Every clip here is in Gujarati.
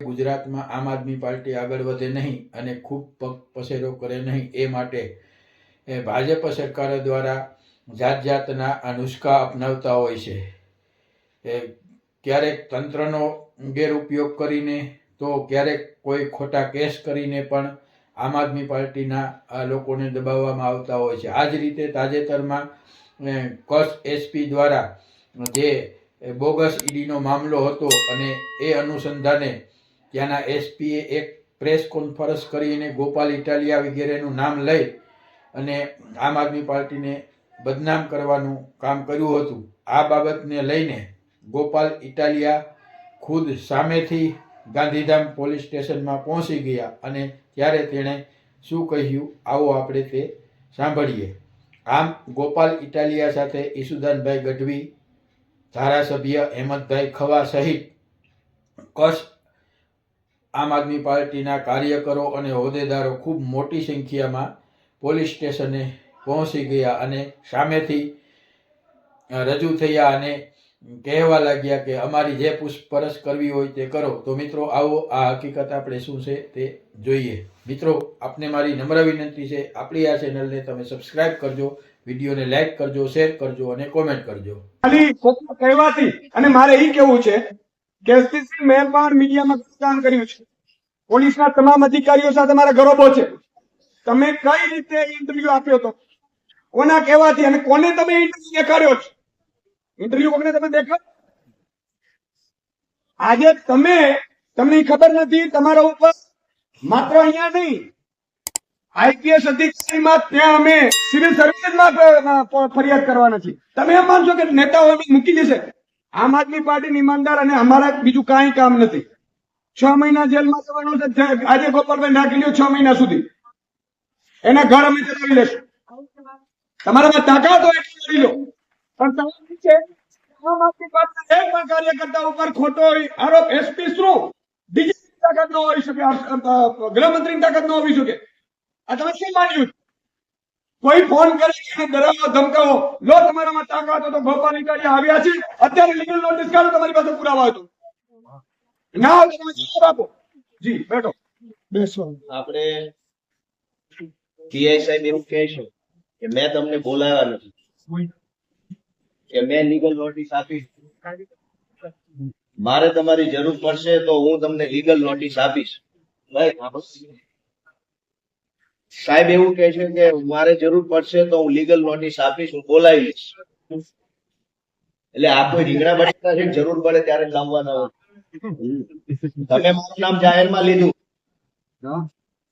ગુજરાતમાં આમ આદમી પાર્ટી આગળ વધે નહીં અને ખૂબ પગ પસેરો કરે નહીં એ માટે ભાજપ સરકાર દ્વારા જાત જાતના નુસ્ખા અપનાવતા હોય છે. એ ક્યારેક તંત્રનો ગેરઉપયોગ કરીને, તો ક્યારેક કોઈ ખોટા કેસ કરીને પણ આમ આદમી પાર્ટીના આ લોકોને દબાવવામાં આવતા હોય છે. આ જ રીતે તાજેતરમાં કચ્છ એસપી દ્વારા જે બોગસ ઈડીનો મામલો હતો અને એ અનુસંધાને ત્યાંના એસપીએ એક પ્રેસ કોન્ફરન્સ કરીને ગોપાલ ઇટાલિયા વગેરેનું નામ લઈ અને આમ આદમી પાર્ટીને બદનામ કરવાનું કામ કર્યું હતું. આ બાબતને લઈને ગોપાલ ઇટાલિયા ખુદ સામેથી ગાંધીધામ પોલીસ સ્ટેશનમાં પહોંચી ગયા અને ત્યારે તેણે શું કહ્યું, આવો આપણે તે સાંભળીએ. આમ ગોપાલ ઇટાલિયા સાથે ઈસુદાનભાઈ ગઢવી, ધારાસભ્ય હેમંતભાઈ ખવા સહિત કચ્છ આમ આદમી પાર્ટીના કાર્યકરો અને હોદ્દેદારો ખૂબ મોટી સંખ્યામાં પોલીસ સ્ટેશને પહોંચી ગયા અને સામેથી રજૂ થયા અને કહેવા લાગ્યા કે અમારી જે પૂછપરછ કરવી હોય તે કરો. તો મિત્રો, આવો આ હકીકત આપણે શું છે તે જોઈએ. મિત્રો, આપને મારી નમ્ર વિનંતી છે, આપણી આ ચેનલને તમે સબસ્ક્રાઇબ કરજો, વિડીયોને લાઈક કરજો, શેર કરજો અને કોમેન્ટ કરજો. ખાલી કહેવાથી અને મારે એ કેવું છે કે એસપીસી મહેરબાન મીડિયામાં કામ કર્યું છે. પોલીસના તમામ અધિકારીઓ સાથે મારા ગરોબો છે. તમે કઈ રીતે ઇન્ટરવ્યુ આપ્યો હતો કોના કહેવાથી અને કોને તમે ઇન્ટરવ્યુ દેખાડ્યો છે? ઇન્ટરવ્યુ કોને તમે દેખાડ આજે તમે, તમને ખબર નથી, તમારા ઉપર માત્ર અહીંયા નહીં આઈપીએસ અધિકારીમાં ત્યાં અમે સિવિલ સર્વિસમાં ફરિયાદ કરવાના છીએ. તમે એમ માનશો કે નેતાઓ મૂકી દેશે? આમ આદમી પાર્ટીની ઈમાનદાર અને અમારા બીજું કાંઈ કામ નથી. છ મહિના જેલમાં જવાનું છે આજે ગોપાલભાઈ નાખી લ્યો છ મહિના સુધી. એના ઘર અમે ચલાવી લેશું. તમારામાં તાકાત હોય એટલે કરી લો. પણ છે, આમ આદમી પાર્ટીના એક પણ કાર્યકર્તા ઉપર ખોટો આરોપ, એસપી શું? ડીજીપી તાકાત ન હોઈ શકે ગૃહમંત્રીની તાકાત ન હોવી શકે. આ તમે શું માન્યું? કોઈ ફોન કરી ડરાવો ધમકાવો. લો તમારામાં તાકાત હોય તો ગોપાલ ઇટાલિયા આવ્યા છે. અત્યારે લીગલ નોટિસ કાઢો તમારી પાસે પુરાવા હોય તો ના હોય તમે જવાબ આપો. જી બેઠો. બેસો. આપણે પીઆઈ સાહેબ એવું કહે છે કે મેં તમને બોલાવ્યા નથી. કે મેં લીગલ નોટિસ આપી. મારે તમારી જરૂર પડશે તો હું તમને લીગલ નોટિસ આપીશ. ભાઈ સાહેબ એવું કે છે કે મારે જરૂર પડશે તો હું લીગલ નોટિસ આપીશ હું બોલાવી લઈશ. એટલે આ કોઈ રીંગણા બટાકા છે જરૂર પડે ત્યારે લાવવાના હોય. તમે મારું નામ જાહેરમાં લીધું.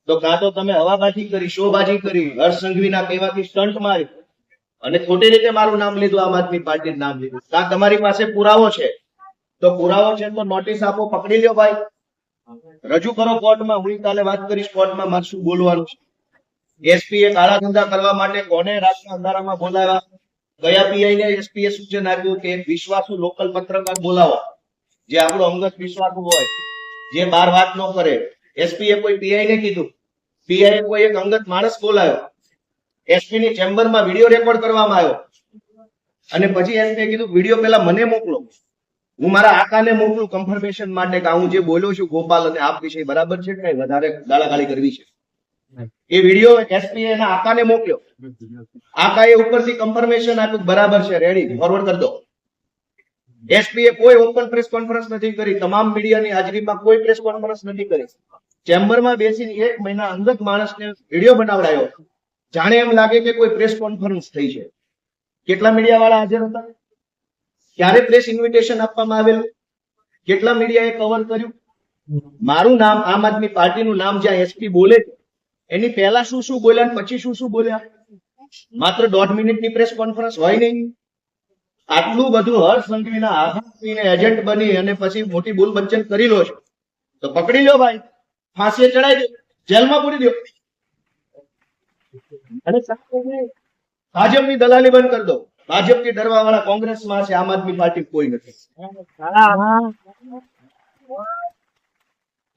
તો કાં તો તમે હવાબાજી કરી શોબાજી કરી હર્ષ સંઘવીના કહેવાથી સ્ટન્ટ મારી અને ખોટી રીતે મારું નામ લીધું આમ આદમી પાર્ટી નામ લીધું. કાં તમારી પાસે પુરાવો છે. તો પુરાવો છે તો નોટિસ આપો પકડી લ્યો ભાઈ. રજૂ કરો કોર્ટમાં હું કાલે વાત કરીશ કોર્ટમાં મારે શું બોલવાનું છે? એસપી એ કાળા ધંધા કરવા માટે કોને રાતના અંધારામાં બોલાવ્યા? કયા પીઆઈ ને એસપીએ સૂચન આપ્યું કે વિશ્વાસુ લોકલ પત્રકાર બોલાવો. જે આપણો અંગત વિશ્વાસુ હોય, જે બાર વાત ન કરે. એસપીએ કોઈ પીઆઈ ને કીધું. પીઆઈ કોઈ એક અંગત માણસ બોલાયો. એસપી ની ચેમ્બરમાં વીડિયો રેકોર્ડ કરવામાં આવ્યો. અને પછી એસપી કીધું, વીડિયો પેલા મને મોકલો. હું મારા આકાને મોકલું કન્ફર્મેશન માટે કે હું જે બોલ્યો છું ગોપાલ અને આપ વિશે બરાબર છે કે વધારે ગાળાગાળી કરવી છે. એ વીડિયો એસપી એના આકાને મોકલ્યો. આકાએ ઉપરથી કન્ફર્મેશન આપ્યું બરાબર છે રેડી ફોરવર્ડ કરી દો. કોઈ ઓપન પ્રેસ કોન્ફરન્સ નથી કરી તમામ મીડિયાની હાજરીમાં કોઈ પ્રેસ કોન્ફરન્સ નથી કરી. ચેમ્બરમાં બેસીને એક મહિના અંગત માણસને વીડિયો બનાવડાયો. જાણે એમ લાગે કે કોઈ પ્રેસ કોન્ફરન્સ થઈ છે. કેટલા મીડિયા વાળા હાજર હતા? ક્યારે પ્રેસ ઇન્વિટેશન આપવામાં આવેલું? કેટલા મીડિયાએ કવર કર્યું? મારું નામ આમ આદમી પાર્ટીનું નામ જ્યાં એસપી બોલે છે, એની પહેલા શું શું બોલ્યા પછી શું શું બોલ્યા? માત્ર દોઢ મિનિટની પ્રેસ કોન્ફરન્સ હોય નહીં. આટલું બધું હર્ષ સંઘવીના આઘાતને એજન્ટ બની અને પછી મોટી ભૂલ બચ્ચન કરી લો છો. તો પકડી લો ભાઈ. ફાંસીએ ચડાવી દો. જેલમાં પૂરી દો. અને ભાજપની દલાલી બંધ કરી દો. ભાજપથી ડરવા વાળા કોંગ્રેસમાં છે આમ આદમી પાર્ટી કોઈ નથી.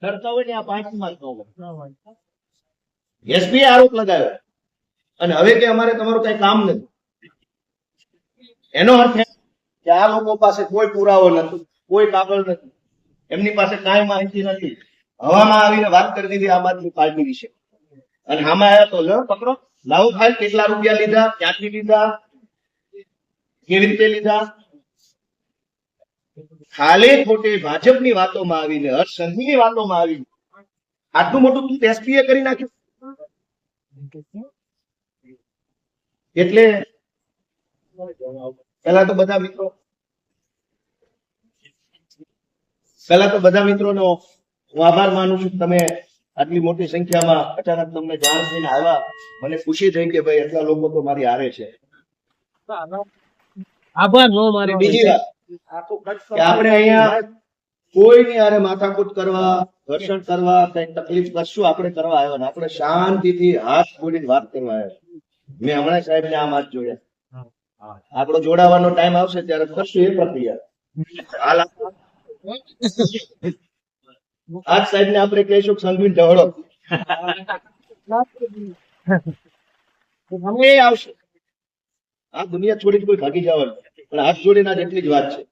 ડરતા હોય ને આ ન હોય. એસપી આરોપ લગાવ્યો. અને હવે કે અમારે તમારું કઈ કામ નથી. એનો અર્થ કે આ લોકો પાસે કોઈ પુરાવો નથી, કોઈ કાગળ નથી. એમની પાસે કાંઈ માહિતી નથી. હવામાં આવીને વાત કરી દીધી આમ આદમી પાર્ટી વિશે. અને આમાં આવ્યા તો, લો, પકડો. લાવો ફાઇલ કેટલા રૂપિયા લીધા? ક્યાંથી લીધા? કેવી રીતે લીધા? ખાલી ખોટી ભાજપની વાતોમાં આવીને, હર્ષ સંઘવીની વાતોમાં આવીને, આટલું મોટું તું એસપીએ કરી નાખ્યું. એટલે પેલા તો બધા મિત્રો પેલા તો બધા મિત્રોનો હું આભાર માનું છું તમે આટલી મોટી સંખ્યામાં અચાનક તમને જાણ થઈને આવ્યા. મને ખુશી થઈ કે ભાઈ એટલા લોકો તો મારી હારે છે. આભાર નો મારી બીજી વાત આપણે અહીંયા કોઈની આરે માથાકૂટ કરવા, ઘર્ષણ કરવા કઈ તકલીફ કશું આપણે કરવા આવ્યા ને. આપણે શાંતિથી હાથ બોલીને વાત કરવા આવ્યા મેં હમણાં સાહેબ ને આમ હાથ જોડ્યા. આપણો જોડાવાનો ટાઈમ આવશે ત્યારે કરશું એ પ્રક્રિયા. આજ સાહેબ ને આપણે કહીશું સંઘવીન ઢવળો અમે આવશે. આ દુનિયા છોડીને કોઈ ભાગી જવાનું. પણ હાથ જોડીને આજ જેટલી જ વાત છે.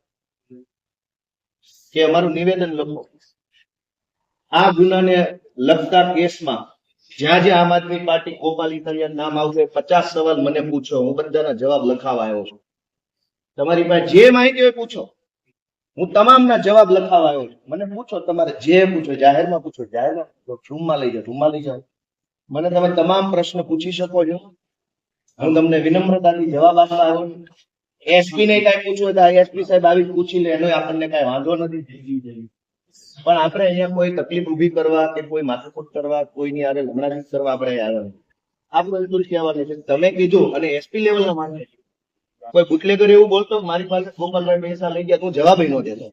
કે અમારું નિવેદન લખો. આ ગુનાને લગતા કેસમાં જ્યાં જ્યાં આમ આદમી પાર્ટી ગોપાલી તળિયા નામ આવશે પચાસ સવાલ મને પૂછો, હું બધાના જવાબ લખાવા આવ્યો છું. તમારી પાસે જે માહિતી હોય પૂછો. હું તમામના જવાબ લખાવા આવ્યો છું. મને પૂછો, તમારે જે પૂછો, જાહેરમાં પૂછો, જાહેરમાં ઝૂમમાં લઈ જાઓ રૂમમાં લઈ જાઓ. મને તમે તમામ પ્રશ્ન પૂછી શકો છો. હું તમને વિનમ્રતાથી જવાબ આપવા આવ્યો છું. એસપી ને કઈ પૂછવું તો એસપી સાહેબ આવી પૂછી લે, એનો આપણને કઈ વાંધો નથી પણ આપણે અહીંયા કોઈ તકલીફ ઊભી કરવા કે કોઈ માથાકૂટ કરવા, કોઈની આરે લમણાજી કરવા આપણે આવ્યા આ બધું કહેવાનું છે. તમે કીધું અને એસપી લેવલ ના માને કોઈ બુટલેગર એવું બોલતો, મારી પાસે ગોપાલભાઈ પૈસા લઈ ગયા, તું જવાબ ન દેતો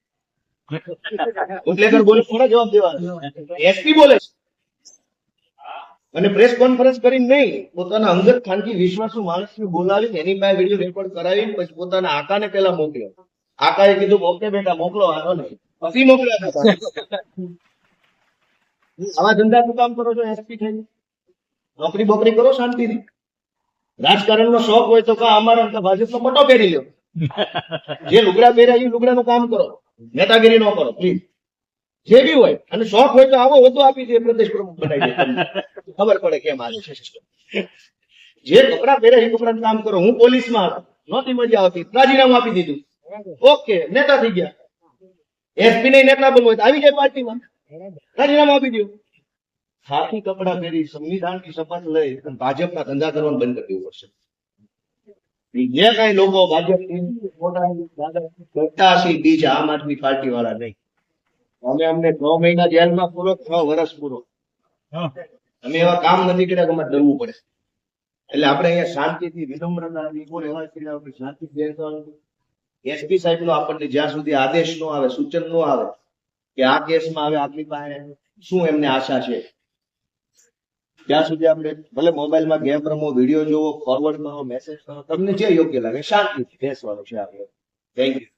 બુટલેગર બોલે, થોડા જવાબ દેવાનો. એસપી બોલે છે. અને પ્રેસ કોન્ફરન્સ કરીને નહીં, પોતાના અંગત ખાનગી વિશ્વાસુ માણસને બોલાવી એની પાસે વીડિયો રેકોર્ડ કરાવી પછી પોતાના આકાને પેલા મોકલ્યો. આકાએ કીધું, ઓકે બેટા, મોકલો આનો નહીં. પછી મોકલ્યા. આવા ધંધા શું કામ કરો છો, એસપી થઈ નોકરી બોકરી કરો શાંતિથી. રાજકારણનો શોખ હોય તો કા અમારા ભાજપનો પટો પહેરી લ્યો. જે લુગડા પહેર્યા એ લુગડાનું કામ કરો. નેતાગીરી ન કરો પ્લીઝ જે બી હોય, અને શોખ હોય તો આવો હોદ્દો આપી દે, પ્રદેશ પ્રમુખ બનાવી ખબર પડે કેમ આવે છે જે કપડા પહેરે એ કપડાનું કામ કરો. હું પોલીસમાં હતો. નહોતી મજા આવતી. રાજીનામું આપી દીધું. ઓકે, નેતા થઈ ગયા. એસપી ને નેતા બનવું આવી જાય પાર્ટીમાં. રાજીનામું આપી દો ખાખી કપડા પહેરી સંવિધાનની શપથ લઈ અને ભાજપના ધંધા કરવાનું બંધ કરી દેવું પડશે જે કઈ લોકો ભાજપ કરતા હશે બીજ આમ આદમી પાર્ટી વાળા નહીં. અમે અમને છ મહિના જેલમાં પૂરો છ વર્ષ પૂરો. અમે એવા કામ નથી કર્યા અમારે ડરવું પડે. એટલે આપણે અહીંયા શાંતિથી વિનમ્રતા આપણે શાંતિ એસપી સાહેબ નો આપણને જ્યાં સુધી આદેશ નો આવે સૂચન નો આવે કે આ કેસમાં હવે આપણી પાસે શું એમને આશા છે? ત્યાં સુધી આપણે ભલે મોબાઈલમાં ગેમ રમો વીડિયો જોવો ફોરવર્ડ કરો મેસેજ કરો તમને જે યોગ્ય લાગે શાંતિથી બેસવાનું છે આપણે. Thank you